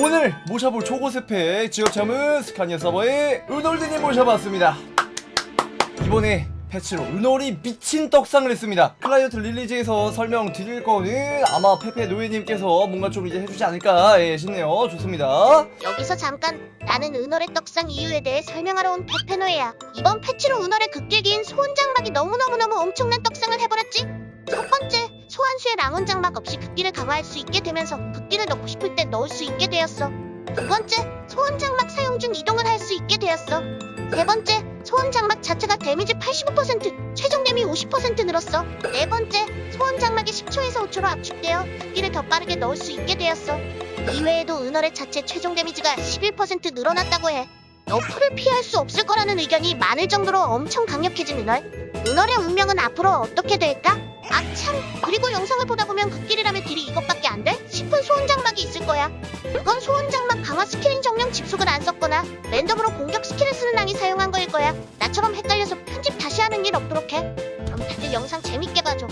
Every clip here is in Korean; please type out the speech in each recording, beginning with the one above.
오늘 모셔볼 초고스펙 지역참은 스카니아 서버의 은월드님 모셔봤습니다 이번에 패치로 은월이 미친 떡상을 했습니다 클라이언트 릴리즈에서 설명드릴 거는 아마 페페 노예님께서 뭔가 좀 이제 해주지 않을까 예, 싶네요 좋습니다 여기서 잠깐 나는 은월의 떡상 이유에 대해 설명하러 온 페페노예야. 이번 패치로 은월의 극딜기인 소원 장막이 너무너무너무 엄청난 떡상을 해버렸지. 첫 번째, 소환수의 랑원 장막 없이 극딜을 강화할 수 있게 되면서 극딜을 넣고 싶을 때 넣을 수 있게 되었어. 두 번째, 소원 장막 사용 중 이동을 할 수 있게 되었어. 세 번째, 소원 장막 자체가 데미지 85%, 최종 데미 50% 늘었어. 네 번째, 소원 장막이 10초에서 5초로 압축되어 극딜을 더 빠르게 넣을 수 있게 되었어. 이외에도 은월의 자체 최종 데미지가 11% 늘어났다고 해. 너프를 피할 수 없을 거라는 의견이 많을 정도로 엄청 강력해진 은월. 은월의 운명은 앞으로 어떻게 될까? 아 참, 그리고 영상을 보다 보면 극딜이라면 딜이 이것밖에 안 돼? 싶은 소원장막이 있을 거야. 그건 소원장막 강화 스킬인 정령 집속을 안 썼거나 랜덤으로 공격 스킬을 쓰는 랑이 사용한 거일 거야. 나처럼 헷갈려서 편집 다시 하는 일 없도록 해. 그럼 다들 영상 재밌게 봐줘.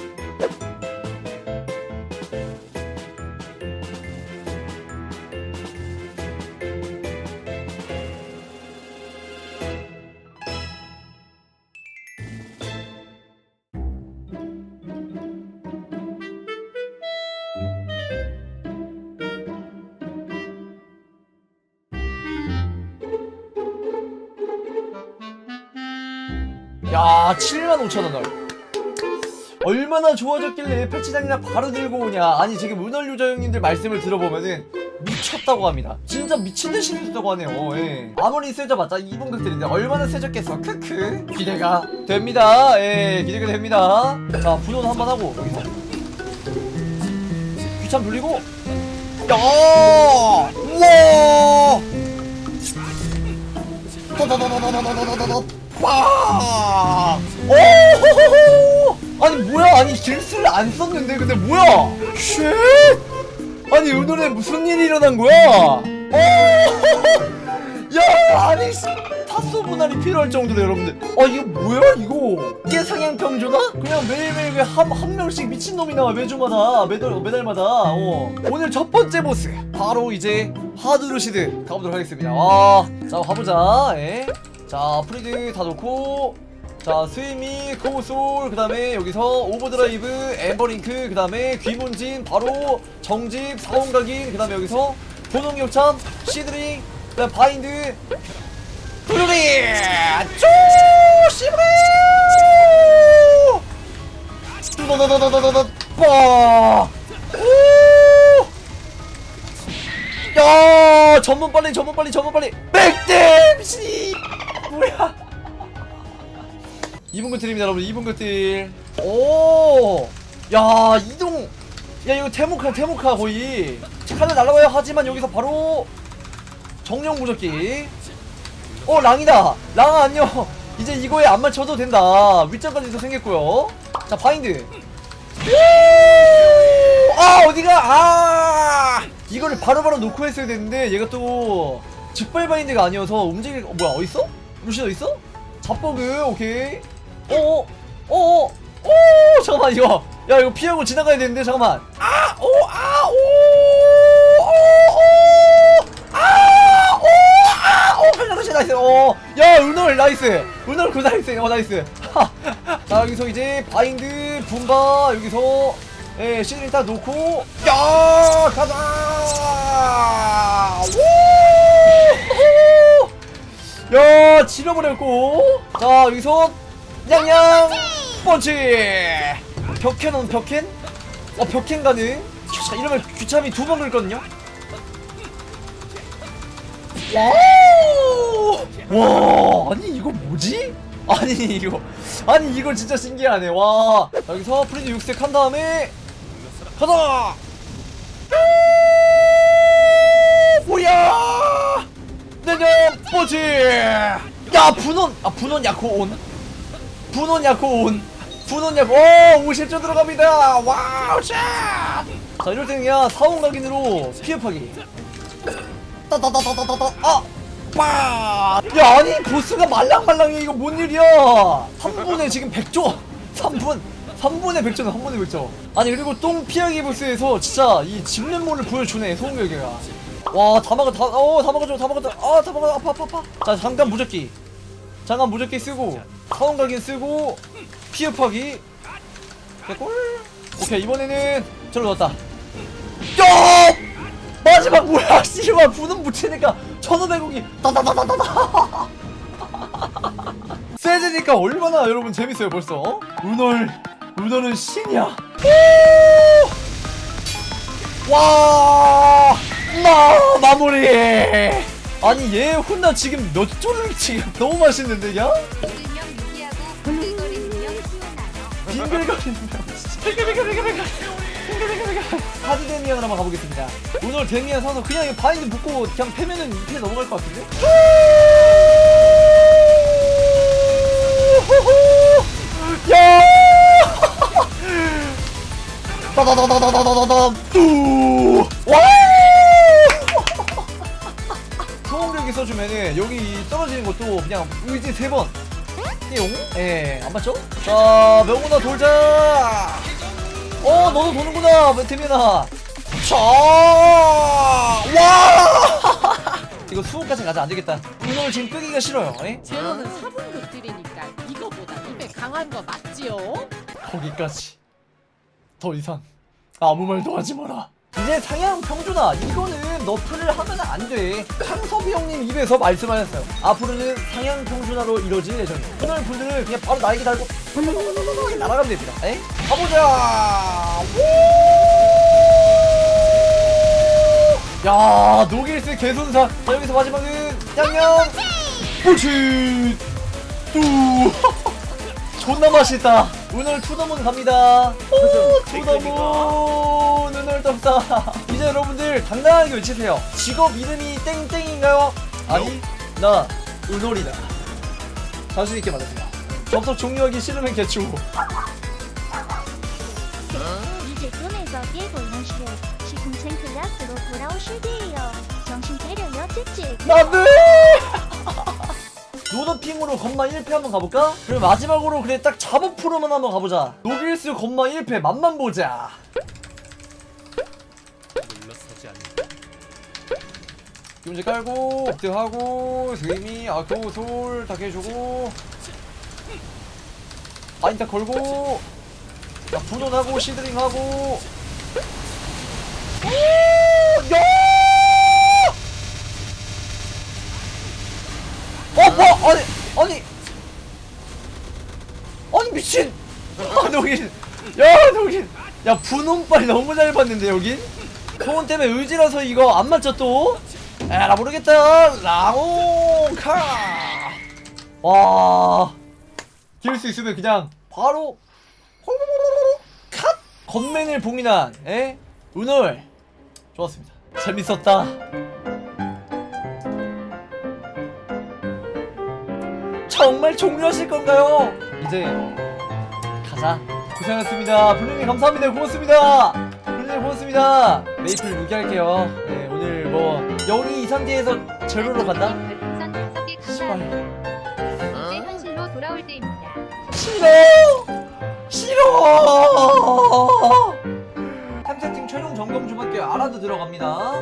야 7만 5천 원을 얼마나 좋아졌길래 패치장이나 바로 들고 오냐 아니 지금 문얼유저 형님들 말씀을 들어보면은 미쳤다고 합니다 진짜 미친듯이 힘들다고 하네요 예. 아무리 세져봤자 2분 극들인데 얼마나 세졌겠어 크크 기대가 됩니다 예 기대가 됩니다 자 분원 한번 하고 여기서 귀찮 돌리고 야 우와 와 와! 오호호호! 아니 뭐야? 아니 길스를 안 썼는데 근데 뭐야? 쉣! 아니 오늘은 무슨 일이 일어난 거야? 오! 야 아니 씨, 타소 분할이 필요할 정도로 여러분들 아 이거 뭐야 이거 이게 상향평조다? 그냥 매일매일 왜 한, 한 명씩 미친 놈이 나와 매주마다 매달, 매달마다 어. 오늘 첫 번째 보스 바로 이제 하드루시드 가보도록 하겠습니다 와 자 가보자 예. 자 프리드 다 놓고 자 스위미 코브솔 그 다음에 여기서 오버드라이브 엠버링크 그 다음에 귀문진 바로 정집 사원각인 그 다음에 여기서 본홍역참 시드링 그 다음 바인드. 블루리! 쪼 시브리 또더더더더더더 빠 오! 야 전문 빨리 전문 빨리 전문 빨리! 백댐 씨! 뭐야 2분 끝들입니다 여러분. 2분 끝들 오야 이동. 야 이거 태모카 태모카 거의. 칼을 날라와야 하지만 여기서 바로 정령 무적기. 어 랑이다. 랑 안녕. 이제 이거에 안 맞춰도 된다. 윗장까지도 생겼고요. 자 바인드. 우! 아 어디가? 아! 이거를 바로 바로 놓고 했어야 되는데 얘가 또 직발 바인드가 아니어서 움직일 어, 뭐야 어딨어? 루시 어딨어? 잡버그 오케이 어어 어어 오 잠깐만 이거. 야 이거 피하고 지나가야 되는데 잠깐만. 아, 아오아오오아오아오 팔라루시 나이스. 어야 은월 나이스. 은월 그 나이스. 어 나이스. 자 여기서 이제 바인드 분바 여기서 예 시드링 딱 놓고. 야 가자. 우 야, 지려버렸고. 자, 여기서 냥냥 펀치. 벽캔은 벽캔? 어, 벽캔 가능. 자, 이러면 귀참이 두 번 긁거든요. 와! 와, 아니 이거 뭐지? 아니 이거 아니 이거 진짜 신기하네. 와. 자, 여기서 프리드 6색 한 다음에 가자. 뭐야? 내년 뽀지 야 분원 아 분원 야코 온 분원 야코 온. 분원 야코 오 50점 들어갑니다. 와우 샷자 이럴 때는 그냥 사원 각인으로 피업하기. 따다다다다다다. 아빠 야 아니 보스가 말랑말랑해. 이거 뭔 일이야? 3분에 지금 100조. 3분. 3분의 100조는 3분의 100조. 아니 그리고 똥 피하기 보스에서 진짜 이 집는모를 보여주네 소음결계가 와, 다 막아, 다, 어, 다 막아줘, 다 막아줘. 아, 다 막아, 아파, 아파, 아파. 자, 잠깐 무적기. 잠깐 무적기 쓰고, 사원각인 쓰고, 피흡하기. 개꿀. 오케이, 이번에는 저로 넣었다. 야! 마지막 뭐야, 씨발, 부는 붙이니까 천오백억이 다다다다다다. 세지니까 얼마나 여러분 재밌어요, 벌써. 어? 은월, 은월은 신이야. 오! 와! 마 마무리. 아니 얘 혼나 지금 몇 조를 지금 너무 맛있는데 야? 빙글거리는 데미안으로 한번 가보겠습니다 오늘 데미안 사서 그냥 바인드 묶고 그냥 패면은 피해 넘어갈 것 같은데? 야! 따다다다다다다다 와! 소음력이 써주면은 여기 이 떨어지는 것도 그냥 의지 세 번. 띠용? 예, 안 맞죠? 자, 명훈아 돌자. 어, 너도 도는구나, 데미나. 자, 와! 이거 수호까지 가자 안 되겠다. 오늘 지금 끄기가 싫어요. 예? 제로는 4분 극딜이니까 이거보다 입에 강한 거 맞지요? 거기까지. 더 이상 아무 말도 하지 마라. 이제 상향 평준아 이거는 너프를 하면 안 돼. 창섭이 형님 입에서 말씀하셨어요. 앞으로는 상향 평준화로 이루어질 예정이에요. 오늘 분들은 그냥 바로 나에게 달고 날아가면 됩니다. 에? 가보자. 우! 야 노길스 개손사. 자 여기서 마지막은 양양. 그렇지. 뚜. 존나 맛있다. 오늘 투더문 갑니다. 오, 투더문 오늘 덥다. 이제 여러분들 당당하게 외치세요. 직업 이름이 땡땡인가요? 아니, 나 은홀이다. 자신 있게 말했습니다. 접속 종료하기 싫으면 개추. 이제 꿈에서 깨고 있는 시에 시궁생 클래스로 시기예요. 정신 차려요, 찌찌. 나도. 노더핑으로 건마 1패 한번 가볼까? 그리고 마지막으로 그래 딱 잡업 프로만 한번 가보자. 노길스 건마 1패 맛만 보자. 기문제 깔고 업데하고 스이미 아토 솔다 해주고 아인타 걸고 자 분원하고 시드링하고 오! 야! 어, 뭐, 아니, 아니, 아니 미친, 아 여긴, 야 여긴, 야 분홍빨 너무 잘 봤는데 여긴, 소원 때문에 의지라서 이거 안 맞죠 또? 에라 모르겠다, 라오카, 와, 기울 수 있으면 그냥 바로 컷, 건맨을 봉인한, 에, 은월, 좋았습니다, 재밌었다. 정말 종료하실 건가요? 이제 가자. 고생하셨습니다. 블루님 감사합니다. 고맙습니다. 블루님 고맙습니다. 메이플 유기할게요. 네, 오늘 뭐 영이 이 상태에서 제로로 간다? 별풍선 다섯 개 씨발. 감사합니다. 이제 현실로 돌아올 때입니다. 싫어! 싫어! 탐색팀 최종 점검 좀 할게요. 알아도 들어갑니다.